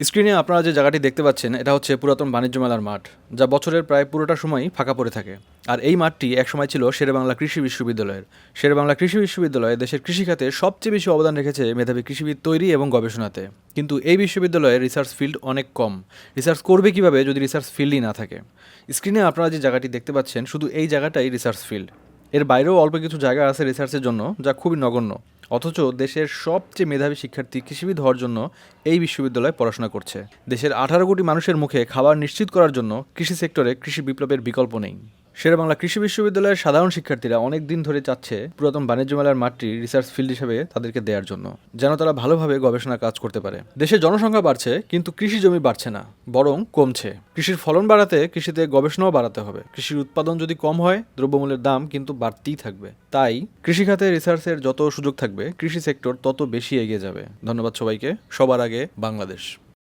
স্ক্রিনে আপনারা যে জায়গাটি দেখতে পাচ্ছেন, এটা হচ্ছে পুরাতন বাণিজ্য মেলার মাঠ, যা বছরের প্রায় পুরোটা সময়ই ফাঁকা পড়ে থাকে। আর এই মাঠটি একসময় ছিল শেরেবাংলা কৃষি বিশ্ববিদ্যালয়ের। শেরেবাংলা কৃষি বিশ্ববিদ্যালয় দেশের কৃষিখাতে সবচেয়ে বেশি অবদান রেখেছে মেধাবী কৃষিবিদ তৈরি এবং গবেষণাতে। কিন্তু এই বিশ্ববিদ্যালয়ে রিসার্চ ফিল্ড অনেক কম। রিসার্চ করবে কীভাবে যদি রিসার্চ ফিল্ডই না থাকে? স্ক্রিনে আপনারা যে জায়গাটি দেখতে পাচ্ছেন, শুধু এই জায়গাটাই রিসার্চ ফিল্ড। এর বাইরেও অল্প কিছু জায়গা আছে রিসার্চের জন্য যা খুবই নগণ্য। অথচ দেশের সবচেয়ে মেধাবী শিক্ষার্থী কৃষিবিদ হওয়ার জন্য এই বিশ্ববিদ্যালয়ে পড়াশোনা করছে। দেশের আঠারো কোটি মানুষের মুখে খাবার নিশ্চিত করার জন্য কৃষি সেক্টরে কৃষি বিপ্লবের বিকল্প নেই। শেরেবাংলা কৃষি বিশ্ববিদ্যালয়ের সাধারণ শিক্ষার্থীরা অনেক দিন ধরে চাচ্ছে পুরাতন বাণিজ্য মেলার মাঠটি রিসার্চ ফিল্ড হিসেবে তাদেরকে দেওয়ার জন্য, যেন তারা ভালোভাবে গবেষণা কাজ করতে পারে। দেশের জনসংখ্যা বাড়ছে, কিন্তু কৃষি জমি বাড়ছে না, বরং কমছে। কৃষির ফলন বাড়াতে কৃষিতে গবেষণাও বাড়াতে হবে। কৃষির উৎপাদন যদি কম হয়, দ্রব্যমূল্যের দাম কিন্তু বাড়তেই থাকবে। তাই কৃষিখাতে রিসার্চের যত সুযোগ থাকবে, কৃষি সেক্টর তত বেশি এগিয়ে যাবে। ধন্যবাদ সবাইকে। সবার আগে বাংলাদেশ।